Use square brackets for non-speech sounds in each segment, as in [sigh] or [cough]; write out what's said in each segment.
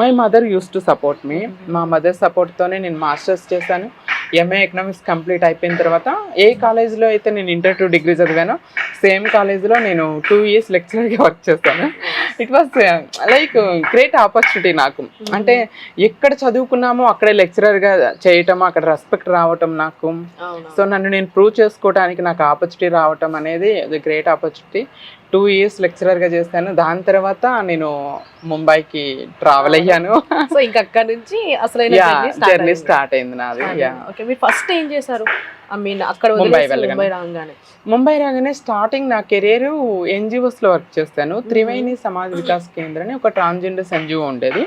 My mother used to support me మా mother సపోర్ట్తోనే నేను masters చేశాను. ఎంఏ ఎకనామిక్స్ కంప్లీట్ అయిపోయిన తర్వాత ఏ కాలేజ్లో అయితే నేను ఇంటర్ టు డిగ్రీ చదివానో సేమ్ కాలేజ్లో నేను టూ ఇయర్స్ లెక్చరర్గా వర్క్ చేస్తాను it was like great opportunity నాకు. అంటే ఎక్కడ చదువుకున్నామో అక్కడే లెక్చరర్గా చేయటం అక్కడ రెస్పెక్ట్ రావటం నాకు. సో నన్ను నేను ప్రూవ్ చేసుకోవడానికి నాకు ఆపర్చునిటీ రావటం అనేది గ్రేట్ ఆపర్చునిటీ టూ ఇయర్స్ లెక్చరర్గా చేశాను. దాని తర్వాత నేను ముంబైకి ట్రావెల్ అయ్యాను. సో ఇంకా అక్కడ నుంచి start జర్నీ. స్టార్ట్ అయింది నాది. యా ఓకే మీరు ఫస్ట్ ఏం చేశారు? ఐ మీన్ అక్కడ ముంబై. ముంబై రాగానే. ముంబై రాగానే స్టార్టింగ్ నా కెరీర్ ఎన్జిఓస్లో వర్క్ చేస్తాను. త్రివేణి సమాజ్ వికాస్ కేంద్ర అని ఒక ట్రాన్స్జెండర్స్ ఎన్జిఓ ఉండేది.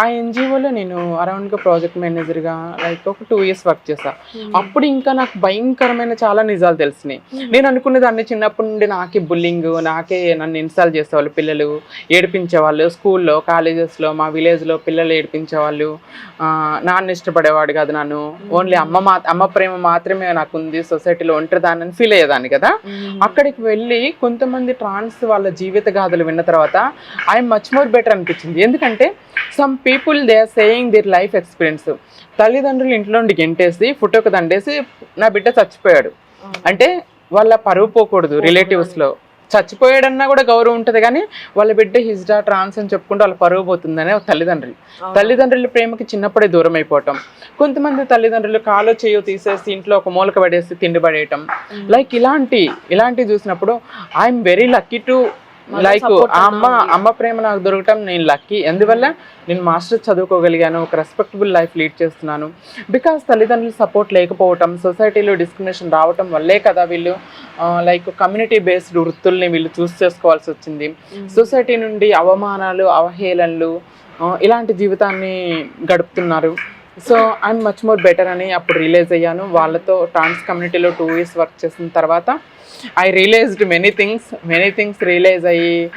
ఆ ఎన్జిఓలో నేను అరౌండ్గా ప్రాజెక్ట్ మేనేజర్గా లైక్ ఒక టూ ఇయర్స్ వర్క్ చేశా. అప్పుడు ఇంకా నాకు భయంకరమైన చాలా నిజాలు తెలిసినాయి. నేను అనుకున్నది అన్ని చిన్నప్పటి నుండి నాకే బుల్లింగ్ నాకే నన్ను ఇన్స్టాల్ చేసేవాళ్ళు పిల్లలు ఏడిపించేవాళ్ళు స్కూల్లో కాలేజెస్లో మా విలేజ్లో పిల్లలు ఏడిపించేవాళ్ళు. నాన్న ఇష్టపడేవాడు కాదు నన్ను. ఓన్లీ అమ్మ మా అమ్మ ప్రేమ మాత్రమే నాకు ఉంది సొసైటీలో ఒంటరిదాన్ని ఫీల్ అయ్యేదాన్ని కదా. అక్కడికి వెళ్ళి కొంతమంది ట్రాన్స్ వాళ్ళ జీవిత గాథలు విన్న తర్వాత ఐఎమ్ మచ్ మోర్ బెటర్ అనిపించింది. ఎందుకంటే some people they are saying their life experience తల్లిదండ్రులు ఇంట్లో నుండి గెంటేసి ఫోటోకి దండేసి నా బిడ్డ చచ్చిపోయాడు. అంటే వాళ్ళ పరువు పోకూడదు రిలేటివ్స్లో చచ్చిపోయాడన్నా కూడా గౌరవం ఉంటుంది కానీ వాళ్ళ బిడ్డ హిజ్డా ట్రాన్స్ అని చెప్పుకుంటూ వాళ్ళ పరువు పోతుందనే తల్లిదండ్రులు. తల్లిదండ్రుల ప్రేమకి చిన్నప్పుడే దూరం అయిపోవటం. కొంతమంది తల్లిదండ్రులు కాలో చేయో తీసేసి ఇంట్లో ఒక మూలక పడేసి తిండి పడేయటం. లైక్ ఇలాంటి ఇలాంటివి చూసినప్పుడు I'm very lucky to like ఆ అమ్మ అమ్మ ప్రేమ నాకు దొరకటం నేను లక్కీ ఎందువల్ల? నేను మాస్టర్స్ చదువుకోగలిగాను ఒక రెస్పెక్టబుల్ లైఫ్ లీడ్ చేస్తున్నాను. బికాస్ తల్లిదండ్రులు సపోర్ట్ లేకపోవటం సొసైటీలో డిస్క్రిమినేషన్ రావటం వల్లే కదా వీళ్ళు లైక్ కమ్యూనిటీ బేస్డ్ వృత్తుల్ని వీళ్ళు చూస్ చేసుకోవాల్సి వచ్చింది. సొసైటీ నుండి అవమానాలు అవహేళనలు ఇలాంటి జీవితాన్ని గడుపుతున్నారు. So I'm much more better అని అప్పుడు రియలైజ్ అయ్యాను. వాళ్ళతో ట్రాన్స్ కమ్యూనిటీలో టూ ఇయర్స్ వర్క్ చేసిన తర్వాత I realised many things many things realise అయ్యి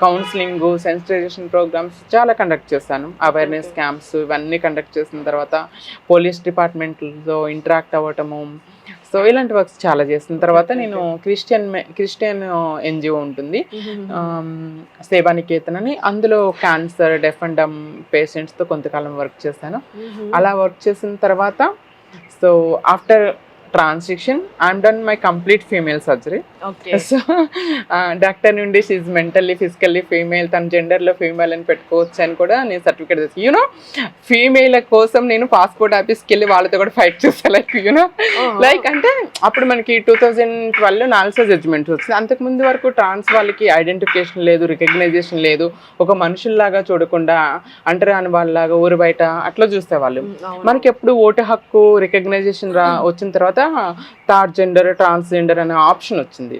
కౌన్సిలింగ్ సెన్సిటైజేషన్ ప్రోగ్రామ్స్ చాలా కండక్ట్ చేశాను. అవేర్నెస్ క్యాంప్స్ ఇవన్నీ కండక్ట్ చేసిన తర్వాత పోలీస్ డిపార్ట్మెంట్తో ఇంటరాక్ట్ అవ్వటము. సో ఇలాంటి వర్క్స్ చాలా చేసిన తర్వాత నేను క్రిస్టియన్ మె- క్రిస్టియన్ ఎన్జిఓ ఉంటుంది. సేవానికేతన్ అని. అందులో క్యాన్సర్ డెఫ్ అండ్ డమ్ పేషెంట్స్తో కొంతకాలం వర్క్ చేశాను. అలా వర్క్ చేసిన తర్వాత so after transition I'm done my complete female surgery okay so doctor నుండి షీజ్ మెంటల్లీ ఫిజికల్లీ ఫీమేల్ తన జెండర్లో ఫీమేల్ అని పెట్టుకోవచ్చు అని కూడా నేను సర్టిఫికేట్ తెచ్చి యూనో ఫీమేల్ కోసం నేను పాస్పోర్ట్ ఆఫీస్కి వెళ్ళి వాళ్ళతో కూడా ఫైట్ చేస్తాను లైక్ యూనో లైక్ అంటే అప్పుడు మనకి టూ థౌజండ్ ట్వెల్వ్ నాలుసో జడ్జిమెంట్ వచ్చింది. అంతకుముందు వరకు ట్రాన్స్ వాళ్ళకి ఐడెంటిఫికేషన్ లేదు రికగ్నైజేషన్ లేదు. ఒక మనుషుల్లాగా చూడకుండా అంటరాని వాళ్ళలాగా ఊరు బయట అట్లా చూసేవాళ్ళు. మనకి ఎప్పుడు ఓటు హక్కు రికగ్నైజేషన్ రా [laughs] వచ్చిన తర్వాత థర్డ్ జెండర్ ట్రాన్స్జెండర్ అనే ఆప్షన్ వచ్చింది.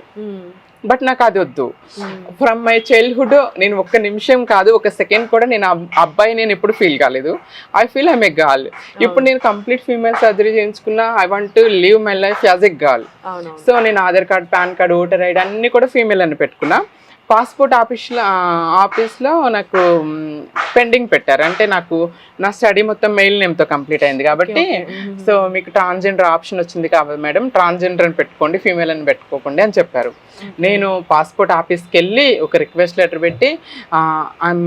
బట్ నాకు అది వద్దు. ఫ్రమ్ మై చైల్డ్హుడ్ నేను ఒక్క నిమిషం కాదు ఒక సెకండ్ కూడా నేను అబ్బాయి నేను ఎప్పుడు ఫీల్ కాలేదు. I feel I'm a gal ఇప్పుడు నేను కంప్లీట్ ఫీమేల్ సర్జరీ చేయించుకున్నా I want to live my life as a అవును సో నేను Aadhaar card PAN card voter ID అన్ని కూడా ఫీమేల్ అని పెట్టుకున్నా. పాస్పోర్ట్ ఆఫీస్లో ఆఫీస్లో నాకు పెండింగ్ పెట్టారు. అంటే నాకు నా స్టడీ మొత్తం మెయిల్ నేమ్తో కంప్లీట్ అయింది కాబట్టి సో మీకు ట్రాన్స్జెండర్ ఆప్షన్ వచ్చింది కాబట్టి మేడం. ట్రాన్స్జెండర్ అని పెట్టుకోండి ఫీమేల్ అని పెట్టుకోకండి అని చెప్పారు. నేను పాస్పోర్ట్ ఆఫీస్కి వెళ్ళి ఒక రిక్వెస్ట్ లెటర్ పెట్టి I'm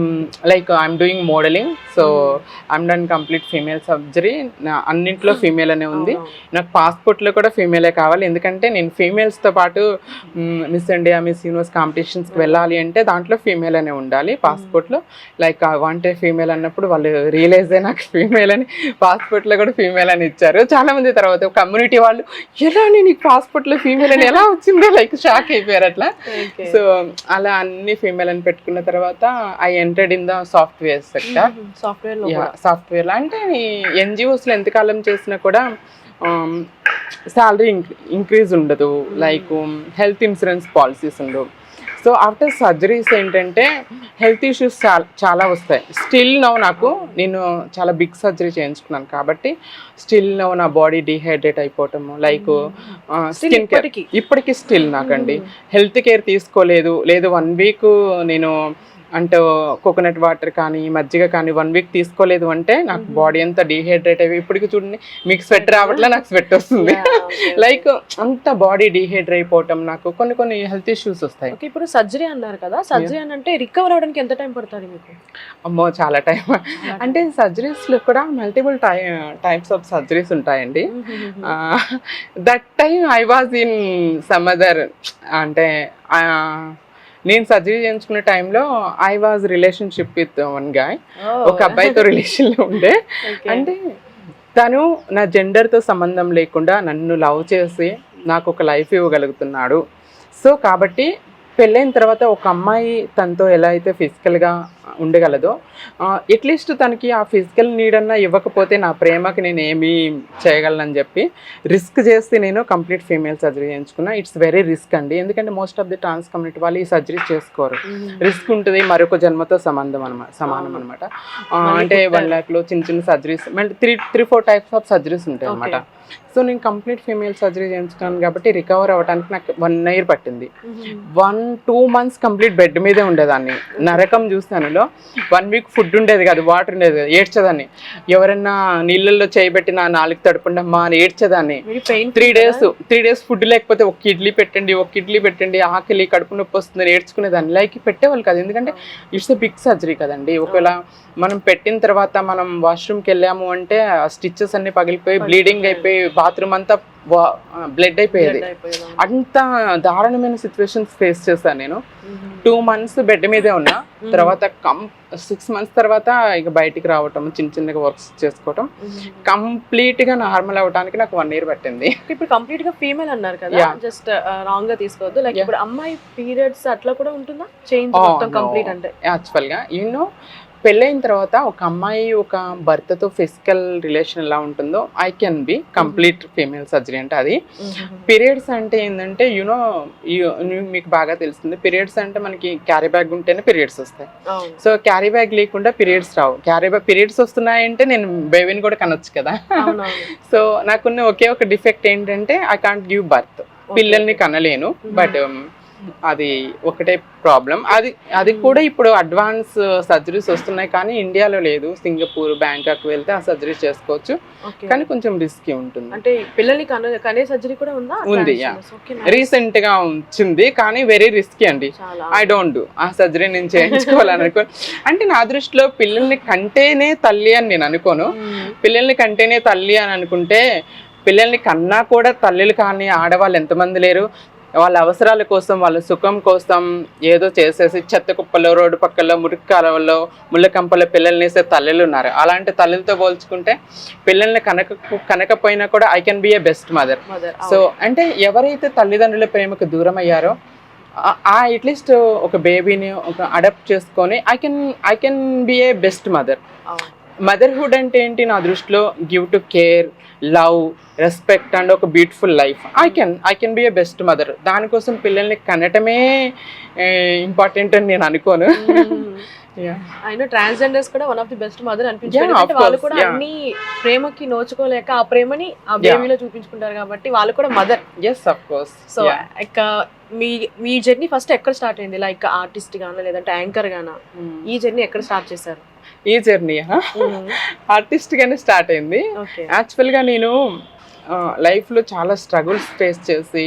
like I'm doing modelling so I'm done complete female surgery అన్నింట్లో female అనే ఉంది. నాకు పాస్పోర్ట్లో కూడా ఫీమేలే కావాలి. ఎందుకంటే నేను ఫీమేల్స్తో పాటు మిస్ ఇండియా మిస్ యూనివర్స్ కాంపిటీషన్స్కి వెళ్ళాలి. అంటే దాంట్లో ఫీమేల్ అనే ఉండాలి. పాస్పోర్ట్లో like I want a female అన్నప్పుడు వాళ్ళు రియలైజ్ అయ్యి నాకు ఫీమేల్ అని పాస్పోర్ట్లో కూడా ఫీమేల్ అని ఇచ్చారు. చాలా మంది తర్వాత కమ్యూనిటీ వాళ్ళు ఎలా నీకు పాస్పోర్ట్లో ఫీమేల్ అని? ఎలా వచ్చిందో? లైక్ షాక్ అయిపోయారు అట్లా. సో అలా అన్ని ఫీమేల్ అని పెట్టుకున్న తర్వాత I entered in the software sector software software అంటే ఎన్జిఓస్లో ఎంతకాలం చేసినా కూడా శాలరీ ఇంక్రీజ్ ఉండదు. లైక్ హెల్త్ ఇన్సూరెన్స్ పాలసీస్ ఉండవు. సో ఆఫ్టర్ సర్జరీస్ ఏంటంటే హెల్త్ ఇష్యూస్ చాలా చాలా వస్తాయి. స్టిల్ నవ్వు నాకు నేను చాలా బిగ్ సర్జరీ చేయించుకున్నాను కాబట్టి స్టిల్ నవ్వు నా బాడీ డిహైడ్రేట్ అయిపోవటము లైక్ స్కిన్ కేర్ ఇప్పటికీ? ఇప్పటికీ స్టిల్ నాకండి. హెల్త్ కేర్ తీసుకోలేదు. లేదు వన్ వీక్ నేను అంటే కోకోనట్ వాటర్ కానీ మజ్జిగ కానీ వన్ వీక్ తీసుకోలేదు అంటే నాకు బాడీ అంతా డీహైడ్రేట్ అయిపోయి ఇప్పటికి చూడండి మీకు స్వెట్ రావట్లే నాకు స్వెట్ వస్తుంది. లైక్ అంత బాడీ డీహైడ్రేట్ అయిపోవటం నాకు కొన్ని కొన్ని హెల్త్ ఇష్యూస్ వస్తాయి. ఓకే ఇప్పుడు సర్జరీ అన్నారు కదా సర్జరీ అని అంటే రికవర్ అవడానికి ఎంత టైం పడుతుంది మీకు? అమ్మో చాలా టైం అంటే surgeries లో కూడా మల్టిపుల్ టై టైప్స్ ఆఫ్ సర్జరీస్ ఉంటాయండి. That time I was in some other అంటే నేను సర్జరీ చేయించుకునే టైంలో I was relationship with one guy ఒక అబ్బాయితో రిలేషన్లో ఉండే. అంటే తను నా జెండర్తో సంబంధం లేకుండా నన్ను లవ్ చేసి నాకు ఒక లైఫ్ ఇవ్వగలుగుతున్నాడు. సో కాబట్టి పెళ్ళైన తర్వాత ఒక అమ్మాయి తనతో ఎలా అయితే ఫిజికల్గా ఉండగలదో అట్లీస్ట్ తనకి ఆ ఫిజికల్ నీడ్ అన్నా ఇవ్వకపోతే నా ప్రేమకి నేను ఏమీ చేయగలనని చెప్పి రిస్క్ చేస్తే నేను కంప్లీట్ ఫీమేల్ సర్జరీ చేయించుకున్నా. ఇట్స్ వెరీ రిస్క్ అండి. ఎందుకంటే most of the trans community వాళ్ళు ఈ సర్జరీ చేసుకోరు. రిస్క్ ఉంటుంది మరొక జన్మతో సంబంధం అనమాట సమానం అనమాట అంటే వన్ ల్యాక్లో చిన్న చిన్న సర్జరీస్ మళ్ళీ three three four types of surgeries ఉంటాయి అనమాట సో నేను కంప్లీట్ ఫీమేల్ సర్జరీ చేయించుకున్నాను కాబట్టి రికవర్ అవ్వడానికి నాకు వన్ ఇయర్ పట్టింది. One two months complete bed మీదే ఉండేదాన్ని. నరకం చూస్తానులో. వన్ వీక్ ఫుడ్ ఉండేది కాదు వాటర్ ఉండేది కాదు ఏడ్చేదాన్ని. ఎవరైనా నీళ్ళల్లో చేయబెట్టి నా నాలుగు తడుపుండమ్మా అని ఏడ్చేదాన్ని. Three days three days food లేకపోతే ఒక ఇడ్లీ పెట్టండి ఒక ఇడ్లీ పెట్టండి ఆకలి కడుపు నొప్పి వస్తుంది నేర్చుకునేదాన్ని లైక్ పెట్టేవాళ్ళు కాదు ఎందుకంటే ఇట్స్ బిగ్ సర్జరీ కదండి. ఒకవేళ మనం పెట్టిన తర్వాత మనం వాష్రూమ్కి వెళ్ళాము అంటే ఆ స్టిచ్చెస్ అన్ని పగిలిపోయి బ్లీడింగ్ అయిపోయి బాత్రూమ్ అంతా బ్లడ్ అయిపోయేది. అంత దారుణమైన సిచ్యువేషన్స్ ఫేస్ చేశాను నేను. టూ మంత్స్ బెడ్ మీదే ఉన్నా. తర్వాత కం సిక్స్ మంత్స్ తర్వాత ఇక బయటికి రావటం చిన్న చిన్నగా వర్క్స్ చేసుకోవటం. కంప్లీట్గా నార్మల్ అవ్వడానికి నాకు వన్ ఇయర్ పట్టింది. ఇప్పుడు కంప్లీట్గా ఫీమేల్ అన్నారు కదా. జస్ట్ రాంగ్గా తీసుకోవద్దు. లైక్. ఇప్పుడు అమ్మాయి పీరియడ్స్ అట్లా కూడా ఉంటుందా? చేంజ్ Oh, మొత్తం. కంప్లీట్ అంటే? యాక్చువల్గా యూనో పెళ్ళైన తర్వాత ఒక అమ్మాయి ఒక భర్తతో ఫిజికల్ రిలేషన్ ఎలా ఉంటుందో I can be complete female surgery అంటే అది. పీరియడ్స్ అంటే ఏంటంటే యూనో మీకు బాగా తెలుస్తుంది పీరియడ్స్ అంటే మనకి క్యారీ బ్యాగ్ ఉంటేనే పీరియడ్స్ వస్తాయి. సో క్యారీ బ్యాగ్ లేకుండా పీరియడ్స్ రావు. క్యారీ బ్యాగ్ పీరియడ్స్ వస్తున్నాయంటే నేను బేబీని కూడా కనొచ్చు కదా. [laughs] సో నాకున్న ఒకే ఒక డిఫెక్ట్ ఏంటంటే ఐ కాంట్ గివ్ బర్త్ పిల్లల్ని కనలేను బట్ అది ఒకటే ప్రాబ్లం. అది అది కూడా ఇప్పుడు అడ్వాన్స్ సర్జరీస్ వస్తున్నాయి కానీ ఇండియాలో లేదు. సింగపూర్ బ్యాంకాక్ వెళ్తే ఆ సర్జరీ చేసుకోవచ్చు. కానీ కొంచెం రిస్కీ ఉంటుంది. అంటే పిల్లల్ని కన సర్జరీ కూడా ఉందా? ఉంది, రీసెంట్గా వచ్చింది కానీ వెరీ రిస్కీ అండి. ఐ డోంట్ డూ ఆ సర్జరీ నేను చేయించుకోవాలని అనుకో [laughs] అంటే నా దృష్టిలో పిల్లల్ని కంటేనే తల్లి అని నేను అనుకోను. పిల్లల్ని కంటేనే తల్లి అని అనుకుంటే పిల్లల్ని కన్నా కూడా తల్లులు కానీ ఆడవాళ్ళు ఎంతమంది లేరు? వాళ్ళ అవసరాల కోసం వాళ్ళ సుఖం కోసం ఏదో చేసేసి చెత్త కుప్పలో రోడ్డు పక్కలో మురికి కాలువలో ముళ్ళ కంపలో పిల్లల్ని వేసే తల్లులు ఉన్నారు. అలాంటి తల్లులతో పోల్చుకుంటే పిల్లల్ని కనక కనకపోయినా కూడా I can be a best mother so అంటే ఎవరైతే తల్లిదండ్రుల ప్రేమకు దూరం అయ్యారో ఆ- ఆ అట్లీస్ట్ ఒక బేబీని ఒక అడాప్ట్ చేసుకొని I can I can be a best mother motherhood అంటే ఏంటి నా దృష్టిలో? Give to care love respect and ఒక beautiful life. I can I can be a best mother. దానికోసం పిల్లల్ని కనటమే ఇంపార్టెంట్ అని నేను అనుకోను. Yeah. అయినా ట్రాన్స్జెండర్స్ కూడా one of the best mother ఎందుకంటే వాళ్ళు కూడా. అన్ని ప్రేమకి నోచుకోలేక ఆ ప్రేమని ఆ బేబీలో చూపించుకుంటారు కాబట్టి వాళ్ళు కూడా mother yes of course so ఇక మీ మీ జర్నీ ఫస్ట్ ఎక్కడ స్టార్ట్ అయింది? లైక్ ఆర్టిస్ట్ గానా లేదంటే యాంకర్ గానా? ఈ జర్నీ ఎక్కడ స్టార్ట్ చేశారు? ఈ జర్నీ ఆర్టిస్ట్ గానే స్టార్ట్ అయింది. యాక్చువల్గా నేను లైఫ్లో చాలా స్ట్రగుల్స్ ఫేస్ చేసి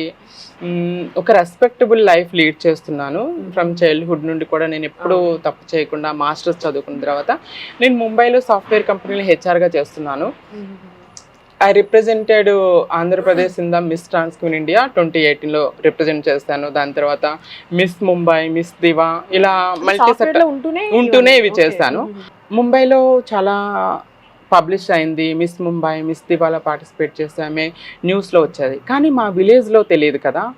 ఒక రెస్పెక్టబుల్ లైఫ్ లీడ్ చేస్తున్నాను. ఫ్రమ్ చైల్డ్హుడ్ నుండి కూడా నేను ఎప్పుడూ తప్పు చేయకుండా మాస్టర్స్ చదువుకున్న తర్వాత నేను ముంబైలో సాఫ్ట్వేర్ కంపెనీలో హెచ్ఆర్గా చేస్తున్నాను. I represented Andhra Pradesh in the miss ట్రాన్స్క్యూన్ India twenty ఎయిటీన్లో రిప్రజెంట్ చేస్తాను దాని తర్వాత మిస్ ముంబై మిస్ దివా ఇలా మల్టీ సాఫ్ట్వేర్లో ఉంటూనే ఇవి. చేస్తాను ముంబైలో చాలా పబ్లిష్ అయింది. మిస్ ముంబై మిస్ దివాలా పార్టిసిపేట్ చేసామే న్యూస్లో వచ్చేది. కానీ మా విలేజ్లో తెలియదు కదా.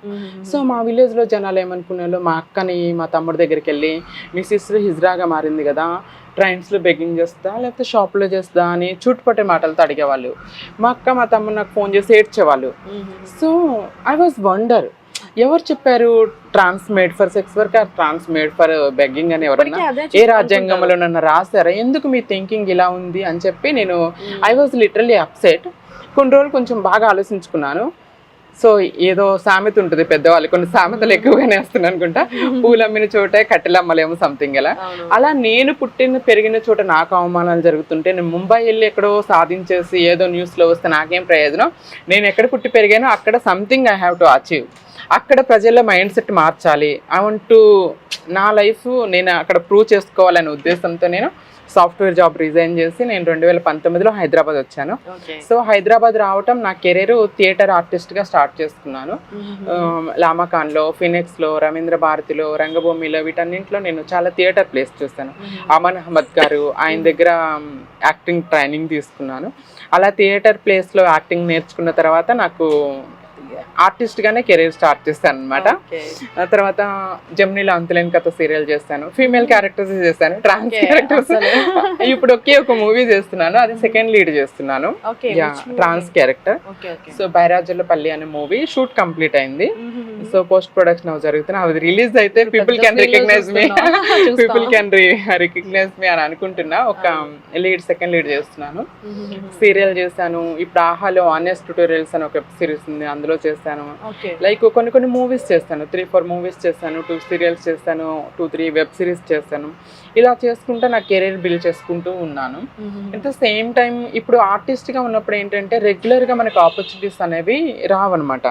సో మా విలేజ్లో జనాలు ఏమనుకున్నారు మా అక్కని మా తమ్ముడి దగ్గరికి వెళ్ళి మీ సిస్టర్ హిజ్రాగా మారింది కదా. ట్రైన్స్లో బెగ్గింగ్ చేస్తా లేకపోతే షాప్లో చేస్తా అని చుట్టుపట్టే మాటలతో అడిగేవాళ్ళు. మా అక్క మా తమ్ముడు నాకు ఫోన్ చేసి ఏడ్చేవాళ్ళు. సో ఐ వాజ్ వండర్ ఎవరు చెప్పారు trans made for sex work or trans made for begging అని ఎవరన్నా? ఏ రాజ్యాంగంలో నన్ను రాశారా? ఎందుకు మీ థింకింగ్ ఇలా ఉంది అని చెప్పి నేను ఐ వాజ్ లిటరలీ అప్సెట్ కొన్ని రోజులు కొంచెం బాగా ఆలోచించుకున్నాను. సో ఏదో సామెత ఉంటుంది పెద్దవాళ్ళు కొన్ని సామెతలు ఎక్కువగానే వస్తున్నాయి అనుకుంటా. పూలు అమ్మిన చోటే కట్టెలు అమ్మలేము సంథింగ్ అలా అలా నేను పుట్టిన పెరిగిన చోట నాకు అవమానాలు జరుగుతుంటే నేను ముంబై వెళ్ళి ఎక్కడో సాధించేసి ఏదో న్యూస్లో వస్తే నాకేం ప్రయోజనం? నేను ఎక్కడ పుట్టి పెరిగానో అక్కడ something I have to achieve అక్కడ ప్రజల మైండ్ సెట్ మార్చాలి. ఐ వాంట్ టు నా లైఫ్ నేను అక్కడ ప్రూవ్ చేసుకోవాలనే ఉద్దేశంతో నేను సాఫ్ట్వేర్ జాబ్ రిజైన్ చేసి నేను రెండు వేల పంతొమ్మిదిలో హైదరాబాద్ వచ్చాను. సో హైదరాబాద్ రావటం నా కెరీర్ థియేటర్ ఆర్టిస్ట్గా స్టార్ట్ చేసుకున్నాను. లామాకాన్లో ఫినిక్స్లో రవీంద్ర భారతిలో రంగభూమిలో వీటన్నింటిలో నేను చాలా థియేటర్ ప్లేస్ చూస్తాను అమన్ అహ్మద్ గారు ఆయన దగ్గర యాక్టింగ్ ట్రైనింగ్ తీసుకున్నాను. అలా థియేటర్ ప్లేస్లో యాక్టింగ్ నేర్చుకున్న తర్వాత నాకు ఆర్టిస్ట్గానే కెరీర్ స్టార్ట్ చేస్తాను అనమాట తర్వాత జమ్నీలో అంతులేని కథ సీరియల్ చేస్తాను. ఫీమేల్ క్యారెక్టర్స్ చేస్తాను. Trans characters. [laughs] ఇప్పుడు ఒకే ఒక మూవీ చేస్తున్నాను. అది సెకండ్ లీడ్ చేస్తున్నాను. ట్రాన్స్ క్యారెక్టర్ సో బైరాజులపల్లి అనే మూవీ షూట్ కంప్లీట్ అయింది. సో పోస్ట్ ప్రొడక్షన్ అవి జరుగుతున్నాయి అది రిలీజ్ అయితే people can recognise me. People can recognise me అని అనుకుంటున్నా. ఒక లీడ్ సెకండ్ లీడ్ చేస్తున్నాను. సీరియల్ చేశాను. ఇప్పుడు ఆహాలో ఆనెస్ట్ ట్యూటోరియల్స్ అని ఒక వెబ్ సిరీస్ ఉంది. అందులో చేస్తాను లైక్ కొన్ని కొన్ని మూవీస్ చేస్తాను. త్రీ ఫోర్ మూవీస్ చేస్తాను టూ సీరియల్స్ చేస్తాను. టూ త్రీ వెబ్ సిరీస్ చేస్తాను. ఇలా చేసుకుంటూ నా కెరీర్ బిల్డ్ చేసుకుంటూ ఉన్నాను. అట్ ద సేమ్ టైం ఇప్పుడు ఆర్టిస్ట్గా ఉన్నప్పుడు ఏంటంటే రెగ్యులర్గా మనకు ఆపర్చునిటీస్ అనేవి రావన్నమాట.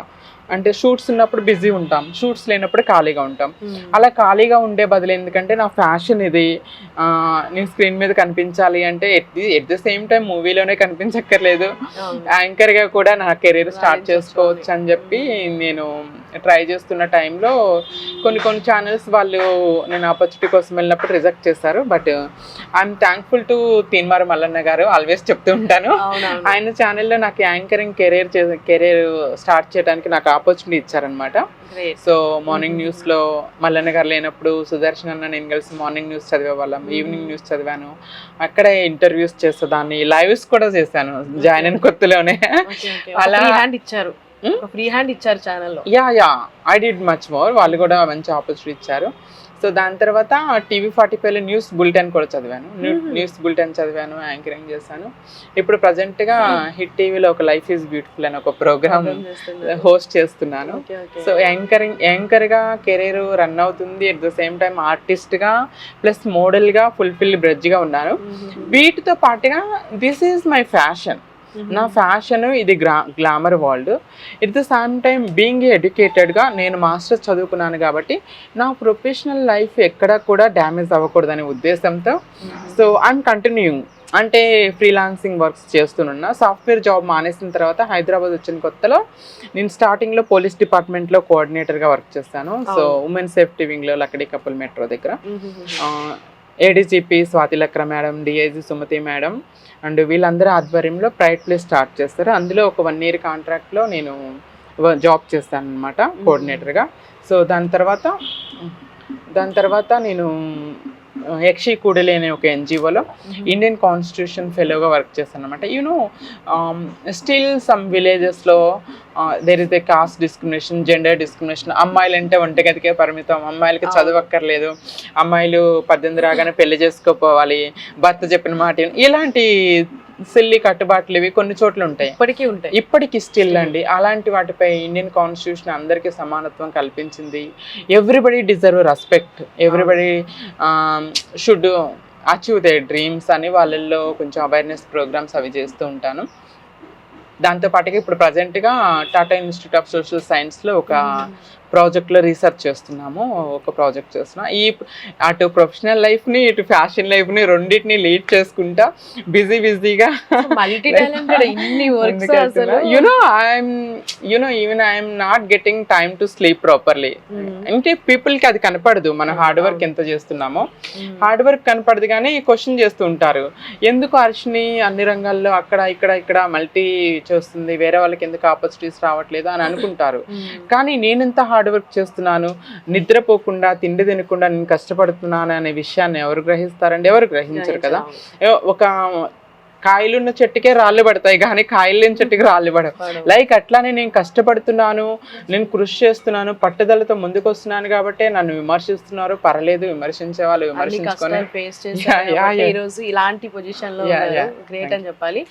అంటే షూట్స్ ఉన్నప్పుడు బిజీ ఉంటాం షూట్స్ లేనప్పుడు ఖాళీగా ఉంటాం. అలా ఖాళీగా ఉండే బదులు ఎందుకంటే నా ఫ్యాషన్ ఇది. నేను స్క్రీన్ మీద కనిపించాలి అంటే ఎట్ ది సేమ్ టైం మూవీలోనే కనిపించక్కర్లేదు. యాంకర్గా కూడా నా కెరీర్ స్టార్ట్ చేసుకోవచ్చు అని చెప్పి నేను ట్రై చేస్తున్న టైంలో కొన్ని కొన్ని ఛానల్స్ వాళ్ళు నేను ఆపర్చునిటీ కోసం వెళ్ళినప్పుడు రిజెక్ట్ చేశారు. But I'm thankful to Teenmaar Mallanna garu always చెప్తూ ఉంటాను. ఆయన ఛానల్లో నాకు యాంకరింగ్ కెరీర్ కెరీర్ స్టార్ట్ చేయడానికి నాకు ఆపర్చునిటీ ఇచ్చారనమాట సో మార్నింగ్ న్యూస్లో మల్లన్న గారు లేనప్పుడు సుదర్శన్ అన్న నేను కలిసి మార్నింగ్ న్యూస్ చదివే వాళ్ళం ఈవినింగ్ న్యూస్ చదివాను. అక్కడే ఇంటర్వ్యూస్ చేసేదాన్ని లైవ్స్ కూడా చేశాను. జాయిన్ అయిన కొత్తలోనే. అలా- ఇచ్చారు? ఫ్రీ హ్యాండ్ ఇచ్చారు ఛానల్లో yeah yeah I did much more వాళ్ళు కూడా మంచి ఆపర్చునిటీ ఇచ్చారు. సో దాని తర్వాత టీవీ ఫార్టీ ఫైవ్లో న్యూస్ బులెటిన్ కూడా చదివాను. న్యూ- న్యూస్ బులెటిన్ చదివాను యాంకరింగ్ చేశాను. ఇప్పుడు ప్రజెంట్గా హిట్ టీవీలో ఒక లైఫ్ ఈజ్ బ్యూటిఫుల్ అని ఒక ప్రోగ్రామ్ హోస్ట్ చేస్తున్నాను. సో యాంకరింగ్ యాంకర్గా కెరీర్ రన్ అవుతుంది. అట్ ద సేమ్ టైం ఆర్టిస్ట్గా ప్లస్ మోడల్గా ఫుల్ఫిల్ బ్రెడ్జ్గా ఉన్నాను వీటితో పాటుగా దిస్ ఈజ్ మై ఫ్యాషన్ నా ఫ్యాషన్ ఇది గ్రా glamour world. At the same time being ఎడ్యుకేటెడ్గా నేను మాస్టర్స్ చదువుకున్నాను కాబట్టి నా ప్రొఫెషనల్ లైఫ్ ఎక్కడ కూడా డ్యామేజ్ అవ్వకూడదనే ఉద్దేశంతో. సో ఐఎమ్ కంటిన్యూయింగ్ అంటే ఫ్రీలాన్సింగ్ వర్క్స్ చేస్తున్నా సాఫ్ట్వేర్ జాబ్ మానేసిన తర్వాత హైదరాబాద్ వచ్చిన కొత్తలో నేను స్టార్టింగ్లో పోలీస్ డిపార్ట్మెంట్లో కోఆర్డినేటర్గా వర్క్ చేస్తాను. సో ఉమెన్ సేఫ్టీ వింగ్లో లక్కడి కపుల్ మెట్రో దగ్గర. ADGP Swati Lakra madam DIG Sumathi madam and వీళ్ళందరూ ఆధ్వర్యంలో ప్రైవేట్ ప్లేస్ స్టార్ట్ చేస్తారు. అందులో ఒక వన్ ఇయర్ కాంట్రాక్ట్లో నేను జాబ్ చేస్తాను అనమాట కోఆర్డినేటర్గా సో దాని తర్వాత దాని తర్వాత నేను యక్షి కూడలి అనే ఒక ఎన్జిఓలో ఇండియన్ కాన్స్టిట్యూషన్ ఫెలోగా వర్క్ చేస్తాను అనమాట యూనో స్టిల్ సమ్ విలేజెస్లో there is a caste discrimination gender discrimination అమ్మాయిలు అంటే వంటగదికే పరిమితం. అమ్మాయిలకి చదవక్కర్లేదు. అమ్మాయిలు పద్దెనిమిది రాగానే పెళ్ళి చేసుకోపోవాలి. భర్త చెప్పిన మాట ఇలాంటి సిల్లి కట్టుబాట్లు ఇవి కొన్ని చోట్ల ఉంటాయి. ఇప్పటికీ ఉంటాయి. ఇప్పటికి స్టిల్ అండి. అలాంటి వాటిపై ఇండియన్ కాన్స్టిట్యూషన్ అందరికీ సమానత్వం కల్పించింది. Everybody deserve respect everybody should achieve they dreams అని వాళ్ళల్లో కొంచెం అవేర్నెస్ ప్రోగ్రామ్స్ అవి చేస్తూ ఉంటాను. దాంతో పాటుగా ఇప్పుడు ప్రజెంట్గా టాటా ఇన్స్టిట్యూట్ ఆఫ్ సోషల్ సైన్స్లో ఒక ప్రాజెక్ట్లో రీసెర్చ్ చేస్తున్నాము ఒక ప్రాజెక్ట్ చేస్తున్నాం. ఈ అటు ప్రొఫెషనల్ లైఫ్ని ఇటు ఫ్యాషన్ లైఫ్ని రెండింటిని లీడ్ చేసుకుంటా బిజీ బిజీగా you know I'm you know even I'm not getting time to sleep properly అంటే people కి అది కనపడదు మనం హార్డ్ వర్క్ ఎంత చేస్తున్నామో. హార్డ్ వర్క్ కనపడదు కానీ క్వశ్చన్ చేస్తూ ఉంటారు. ఎందుకు అర్షిని అన్ని రంగాల్లో అక్కడ ఇక్కడ ఇక్కడ మల్టీ చేస్తుంది? వేరే వాళ్ళకి ఎందుకు ఆపర్చునిటీస్ రావట్లేదు అని అనుకుంటారు. కానీ నేను ఎంత హార్డ్ వర్క్ చేస్తున్నాను నిద్రపోకుండా తిండి తినకుండా నేను కష్టపడుతున్నాను అనే విషయాన్ని ఎవరు గ్రహిస్తారండి? ఎవరు గ్రహించరు కదా? ఒక కాయలున్న చెట్టుకే రాళ్ళు పడతాయి కానీ కాయలు లేని చెట్టుకి రాళ్ళు పడవు. లైక్ అట్లానే నేను కష్టపడుతున్నాను నేను కృషి చేస్తున్నాను పట్టుదలతో ముందుకు వస్తున్నాను కాబట్టి నన్ను విమర్శిస్తున్నారు. పర్లేదు విమర్శించే వాళ్ళు విమర్శించుకొని. ఇలాంటి పొజిషన్లో. గ్రేట్ అని చెప్పాలి.